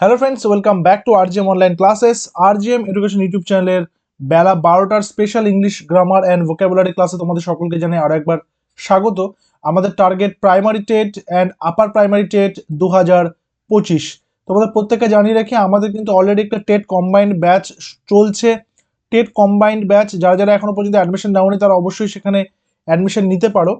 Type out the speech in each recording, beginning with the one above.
Hello friends welcome back to RGM online classes RGM education YouTube চ্যানেলের বেলা বারোটার special English grammar and vocabulary ক্লাসে তোমাদের সকলকে জানাই আরও একবার স্বাগত। আমাদের target primary TET and upper primary TET দু হাজার পঁচিশ। তোমাদের প্রত্যেককে জানিয়ে রাখি, আমাদের কিন্তু অলরেডি একটা টেট কম্বাইন্ড ব্যাচ চলছে। টেট কম্বাইন্ড ব্যাচ যারা যারা এখনও পর্যন্ত অ্যাডমিশন নেওনি, তারা অবশ্যই সেখানে অ্যাডমিশন নিতে পারো।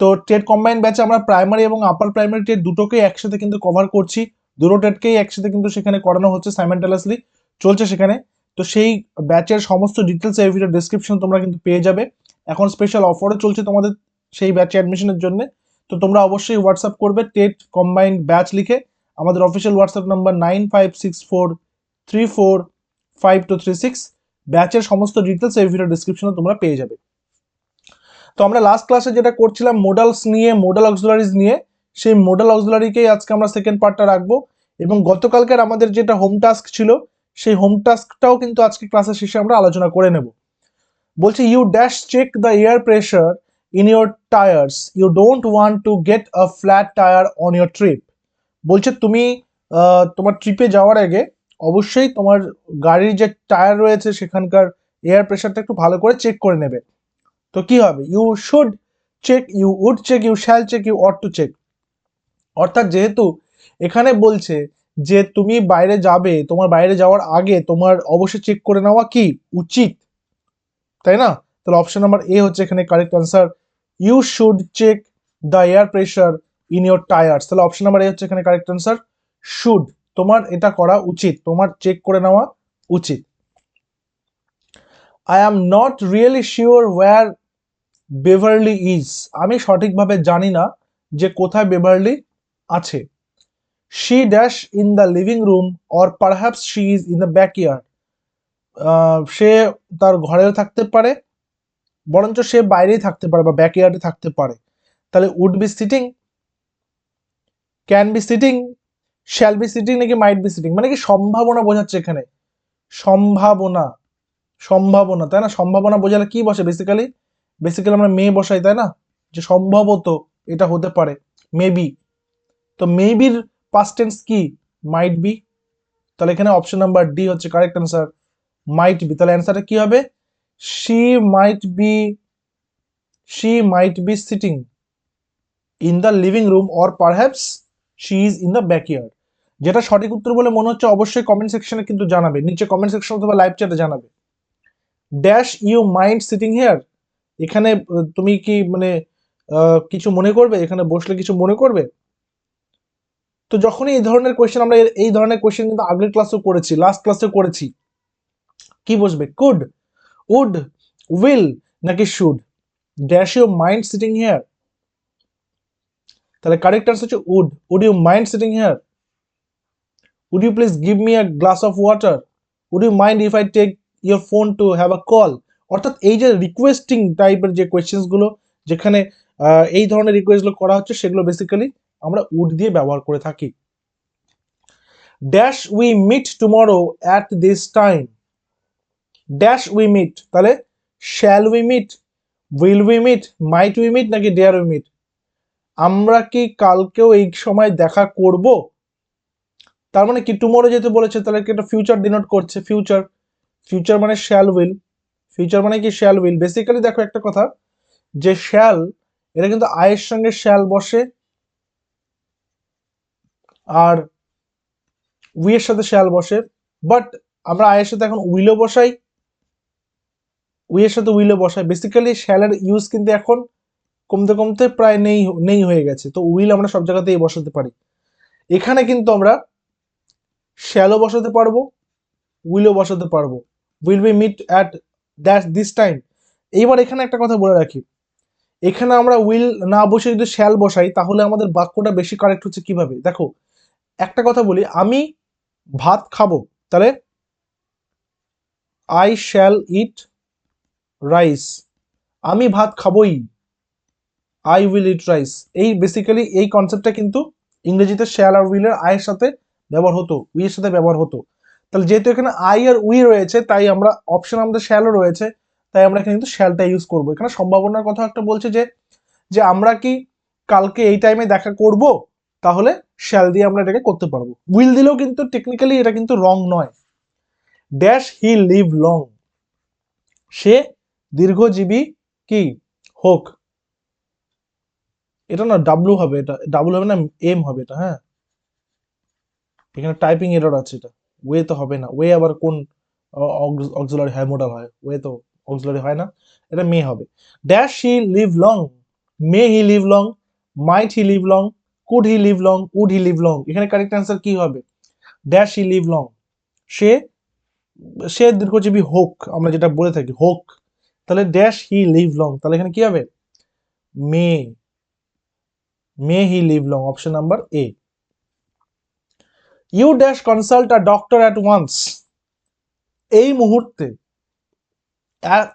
তো টেট কম্বাইন্ড ব্যাচে আমরা প্রাইমারি এবং আপার প্রাইমারি টেট দুটোকেই একসাথে কিন্তু কভার করছি। দুটো টেটকেই একসাথে কিন্তু সেখানে করানো হচ্ছে সাইমেন্টালাসলি চলছে সেখানে। তো সেই ব্যাচের সমস্ত ডিটেলস এই ভিডিও ডিসক্রিপশন তোমরা কিন্তু পেয়ে যাবে। এখন স্পেশাল অফারও চলছে তোমাদের সেই ব্যাচে অ্যাডমিশনের জন্য। তো তোমরা অবশ্যই হোয়াটসঅ্যাপ করবে, টেট কম্বাইন্ড ব্যাচ লিখে। আমাদের official WhatsApp number nine five six four three four five two three six ব্যাচের সমস্ত ডিটেলস এই ভিডিও ডিসক্রিপশনে তোমরা পেয়ে যাবে। তো আমরা লাস্ট ক্লাসে যেটা করছিলাম মোডালস নিয়ে মোডাল অক্সিলারিজ নিয়ে সেই মোডাল অক্সিলারিকেই আজকে আমরা সেকেন্ড পার্টটা রাখব এবং গতকালকের আমাদের যেটা হোম টাস্ক ছিল, সেই হোম টাস্কটাও কিন্তু আজকে ক্লাসের শেষে আমরা আলোচনা করে নেব। বলছে you dash check the air pressure in your tyres you don't want to get a flat tyre on your trip বলছে, তুমি তোমার ট্রিপে যাওয়ার আগে অবশ্যই তোমার গাড়ির যে টায়ার রয়েছে সেখানকার এয়ার প্রেশারটা একটু ভালো করে চেক করে নেবে। তো কি হবে? You should check you would check you shall check you ought to check অর্থাৎ যেহেতু এখানে বলছে যে তুমি বাইরে যাবে, তোমার বাইরে যাওয়ার আগে তোমার অবশ্যই চেক করে নেওয়া কি? উচিত। তাই না? তাহলে অপশন নাম্বার এ হচ্ছে এখানে correct answer you should check the air pressure in your tires তাহলে অপশন নাম্বার এ হচ্ছে এখানে কারেক্ট অ্যান্সার শুড তোমার এটা করা উচিত, তোমার চেক করে নেওয়া উচিত। I am not really sure where Beverly is আমি সঠিকভাবে জানি না যে কোথায় বেভারলি আছে। She dash in the living room or perhaps she is in the backyard সে তার ঘরেও থাকতে পারে, বরঞ্চ সে বাইরেই থাকতে পারে বা ব্যাকইয়ার্ডে থাকতে পারে। তাহলে would be sitting can be sitting shall be sitting নাকি মাইট বি সিটিং মানে কি সম্ভাবনা বোঝাচ্ছে এখানে? সম্ভাবনা সম্ভাবনা, তাই না? সম্ভাবনা বোঝালে কি বসে বেসিক্যালি বেসিক্যালি আমরা মে বসাই, তাই না? যে সম্ভবত এটা হতে পারে মেবি তো মেবির পাস্ট টেন্স কি? মাইট বি তাহলে এখানে অপশন নাম্বার ডি হচ্ছে কারেক্ট অ্যান্সার মাইট বি তাহলে অ্যান্সারটা কি হবে? She might be she might be sitting in the living room or perhaps she is in the backyard যেটা সঠিক উত্তর বলে মনে হচ্ছে অবশ্যই কমেন্ট সেকশনে কিন্তু জানাবে। নিচে কমেন্ট সেকশন অথবা লাইভ চ্যাটে জানাবে। Dash you mind sitting here এখানে তুমি কি মানে কিছু মনে করবে? এখানে বসলে কিছু মনে করবে? তো যখনই এই ধরনের কোয়েশ্চেন আমরা এই ধরনের কোয়েশ্চেন কিন্তু আগের ক্লাসেও করেছি লাস্ট ক্লাসেও করেছি। কি বসবে? কুড উড উইল নাকি should dash you mind sitting here তাহলে কারেক্ট আনসার হচ্ছে would would you mind sitting here would you please give me a glass of water would you mind if I take your phone to have a call অর্থাৎ এই যে requesting টাইপের যে কোয়েশ্চেন্সগুলো যেখানে এই ধরনের রিকোয়েস্টগুলো করা হচ্ছে, সেগুলো বেসিক্যালি আমরা উড দিয়ে ব্যবহার করে থাকি। Dash we meet tomorrow at this time dash we meet তাহলে shall we meet will we meet might we meet নাকি ডেয়ার উই মিট আমরা কি কালকেও এই সময় দেখা করব? তার মানে কি টুমরো যেহেতু বলেছে, তাহলে কি এটা ফিউচার ডিনোট করছে ফিউচার ফিউচার মানে শ্যাল উইল ফিউচার মানে কি শ্যাল উইল বেসিক্যালি দেখো একটা কথা, যে শ্যাল এটা কিন্তু আয়ের সঙ্গে শ্যাল বসে আর উই এর সাথে শ্যাল বসে বাট আমরা আয়ের সাথে এখন উইলও বসাই উই এর সাথে উইলও বসাই। বেসিক্যালি শ্যালের ইউজ কিন্তু এখন কমতে কমতে প্রায় নেই নেই হয়ে গেছে। তো উইল আমরা সব জায়গাতেই বসাতে পারি। এখানে কিন্তু আমরা শ্যালও বসাতে পারব, উইলও বসাতে পারব। Will be meet at that this time এইবার এখানে একটা কথা বলে রাখি। এখানে আমরা উইল না বসে যদি শ্যাল বসাই, তাহলে আমাদের বাক্যটা বেশি কারেক্ট হচ্ছে কীভাবে? দেখো একটা কথা বলি, আমি ভাত খাব, তাহলে আই শ্যাল ইট রাইস আমি ভাত খাবোই আই উইল ইট রাইস এই বেসিক্যালি এই কনসেপ্টটা কিন্তু ইংরেজিতে শ্যাল আর উইলের আয়ের সাথে ব্যবহার হতো উইয়ের সাথে ব্যবহার হতো। তাহলে যেহেতু এখানে আই আর উই রয়েছে, তাই আমরা অপশন আমাদের শ্যালও রয়েছে, তাই আমরা এখানে কিন্তু শ্যালটা ইউজ করব। এখানে সম্ভাবনার কথা একটা বলছে যে যে আমরা কি কালকে এই টাইমে দেখা করব? তাহলে শ্যাল দিয়ে আমরা এটাকে করতে পারব। উইল দিলেও কিন্তু টেকনিক্যালি এটা কিন্তু রং নয়। ড্যাশ হি লিভ লং সে দীর্ঘজীবী কি? হোক। এটা না ডাব্লু হবে এটা ডাব্লু হবে না এম হবে এটা হ্যাঁ? এখানে টাইপিং এরর আছে এটা। ওয়ে তো হবে না। ওয়ে আবার কোন অক্সিলারি হয় মোডাল হয়? ওয়ে তো অক্সিলারি হয় না। এটা মে হবে। Dash he live long may he live long might he live long could he live long would he live long এখানে কারেক্ট অ্যান্সার কি হবে? ড্যাশ হি লিভ লং সে সে দীর্ঘজীবী হোক, আমরা যেটা বলে থাকি, হোক। তাহলে ড্যাশ হি লিভ লং তাহলে এখানে কি হবে? May may he live long option number A you dash consult a doctor at once এই মুহূর্তে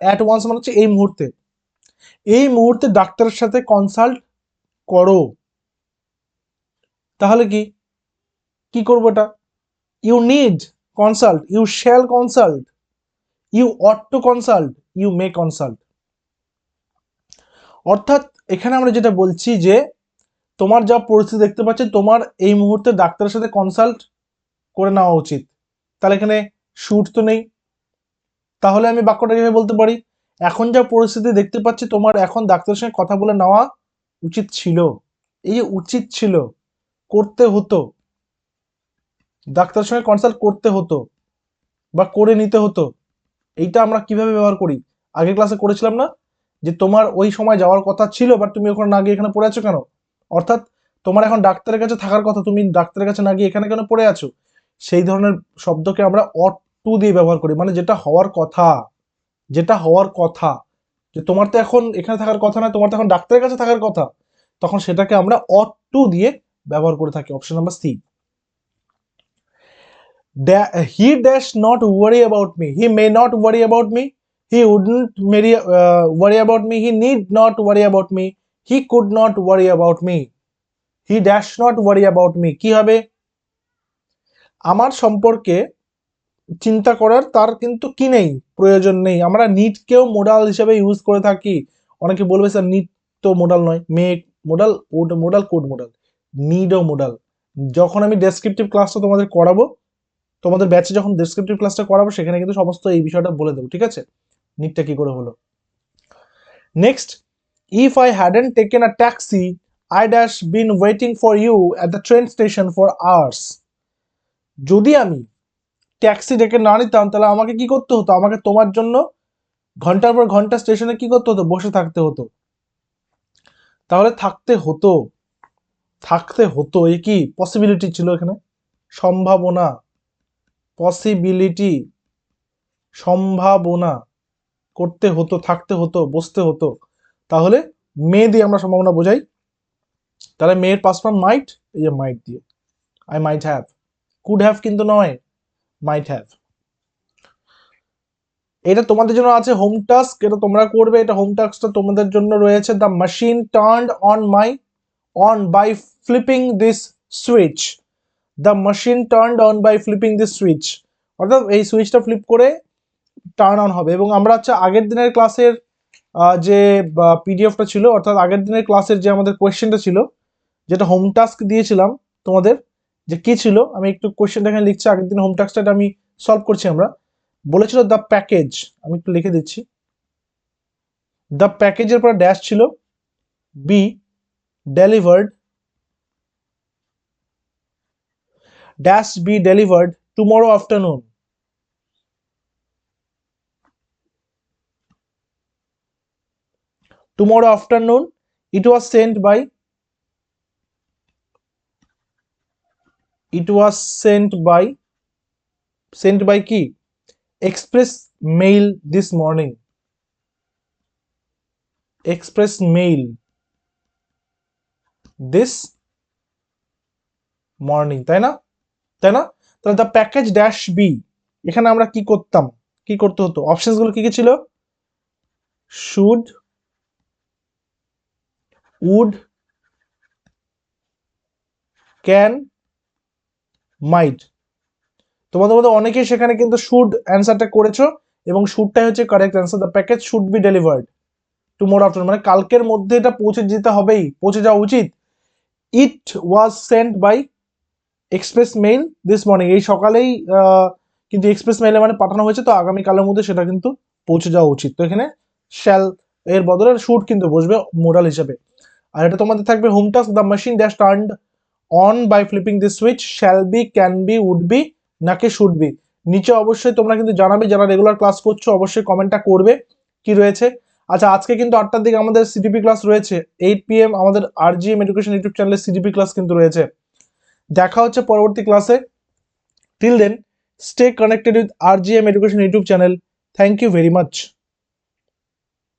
অ্যাট ওয়ান্স মানে হচ্ছে এই মুহূর্তে। এই মুহূর্তে ডাক্তারের সাথে কনসাল্ট করো। তাহলে কি? কি করব এটা? You need consult you shall consult you ought to consult you may consult অর্থাৎ এখানে আমরা যেটা বলছি যে, তোমার যা পরিস্থিতি দেখতে পাচ্ছি, তোমার এই মুহূর্তে ডাক্তারের সাথে কনসাল্ট করে নেওয়া উচিত। তাহলে এখানে শুট তো নেই। তাহলে আমি বাক্যটা কীভাবে বলতে পারি? এখন যা পরিস্থিতি দেখতে পাচ্ছি, তোমার এখন ডাক্তারের সঙ্গে কথা বলে নেওয়া উচিত ছিল। এই যে উচিত ছিল করতে হতো। ডাক্তারের সঙ্গে কনসাল্ট করতে হতো বা করে নিতে হতো। এইটা আমরা কীভাবে ব্যবহার করি? আগের ক্লাসে করেছিলাম না যে তোমার ওই সময় যাওয়ার কথা ছিল বাট তুমি ওখানে না গিয়ে এখানে পড়ে আছো কেন? অর্থাৎ তোমার এখন ডাক্তারের কাছে থাকার কথা, তুমি ডাক্তারের কাছে না গিয়ে এখানে কেন পড়ে আছো? সেই ধরনের শব্দকে আমরা অট টু দিয়ে ব্যবহার করি। মানে যেটা হওয়ার কথা, যেটা হওয়ার কথা, যে তোমার তো এখন এখানে থাকার কথা না, তোমার তো এখন ডাক্তারের কাছে থাকার কথা, তখন সেটাকে আমরা অট টু দিয়ে ব্যবহার করে থাকে। Option number C he dash not worry about me he may not worry about me he wouldn't marry worry about me he need not worry about me he could not worry about me he dash not worry about me কি হবে? আমার সম্পর্কে চিন্তা করার তার কিন্তু কি নেই? প্রয়োজন নেই। আমরা নিটকেও মোডাল হিসেবে ইউজ করে থাকি। অনেকে বলবে স্যার নিট তো মোডাল নয়। Make modal would modal could modal নিডও modal যখন আমি ডেসক্রিপটিভ ক্লাসটা তোমাদের করাবো, তোমাদের ব্যাচে যখন ডেসক্রিপটিভ ক্লাসটা করাবো, সেখানে কিন্তু সমস্ত এই বিষয়টা বলে দেবো, ঠিক আছে? নিটটা কি করে হলো? Next if I hadn't taken a taxi I dash been waiting for you at the train station for hours যদি আমি ট্যাক্সি ডেকে না নিতাম, তাহলে আমাকে কি করতে হতো? আমাকে তোমার জন্য ঘণ্টার পর ঘণ্টা স্টেশনে কি করতে হতো? বসে থাকতে হতো। তাহলে থাকতে হতো। থাকতে হতো এই কি পসিবিলিটি ছিল এখানে? সম্ভাবনা পসিবিলিটি সম্ভাবনা, করতে হতো, থাকতে হতো, বসতে হতো। তাহলে মে দিয়ে আমরা সম্ভাবনা বোঝাই। তাহলে মেয়ের পাস ফর্ম মাইট এই যে মাইট দিয়ে। I might have could have কিন্তু নয় মাইট হ্যাভ এটা তোমাদের জন্য আছে হোম টাস্ক এটা তোমরা করবে, এটা হোম টাস্কটা তোমাদের জন্য রয়েছে। The machine turn on my on by flipping this switch the machine turn on by flipping this switch অর্থাৎ এই সুইচটা ফ্লিপ করে টার্ন অন হবে। এবং আমরা হচ্ছে আগের দিনের ক্লাসের যে পিডিএফটা ছিল, অর্থাৎ আগের দিনের ক্লাসের যে আমাদের কোয়েশ্চেনটা ছিল, যেটা হোম টাস্ক দিয়েছিলাম তোমাদের, যে কি ছিল, আমি একটু কোয়েশ্চেনটা এখানে লিখছি, আগের দিন হোম টাস্কটা আমি সলভ করছি আমরা। বলেছিল দ্য প্যাকেজ আমি একটু লিখে দিচ্ছি। দ্য প্যাকেজের পর ড্যাশ ছিল be delivered dash be delivered tomorrow afternoon. Tomorrow afternoon it was sent by it was sent by sent by key. Express mail this morning. Express mail. This morning, তাই না? তাই না? তাহলে দ্য প্যাকেজ ড্যাশ বি এখানে আমরা কি করতাম? কি করতে হতো? অপশনসগুলো কি কি ছিল? শুড উড ক্যান মাইট তোমাদের মধ্যে অনেকেই সেখানে কিন্তু শুড অ্যান্সারটা করেছ এবং শুডটাই হচ্ছে correct answer the package should be delivered tomorrow after মানে কালকের মধ্যে এটা পৌঁছে যেতে হবেই, পৌঁছে যাওয়া উচিত। It was sent by express mail this morning এই সকালেই কিন্তু এক্সপ্রেস মেইলে মানে পাঠানো হয়েছে, তো আগামীকালের মধ্যে সেটা কিন্তু পৌঁছে যাওয়া উচিত। তো এখানে শ্যাল এর বদলে শুট কিন্তু বসবে মোডাল হিসেবে। আর এটা তোমাদের থাকবে home task the machine dash turned on by flipping the switch shall be can be would be নাকি শুড বি নিচে অবশ্যই তোমরা কিন্তু জানাবে, যারা রেগুলার ক্লাস করছ, অবশ্যই কমেন্টটা করবে, কি রয়েছে। আচ্ছা আজকে কিন্তু আটটার দিকে আমাদের সিডিপি ক্লাস রয়েছে। এইট পি এম আমাদের R G M education YouTube চ্যানেলে সিডিপি ক্লাস কিন্তু রয়েছে। দেখা হচ্ছে পরবর্তী ক্লাসে till then stay connected with R G M education YouTube channel thank you very much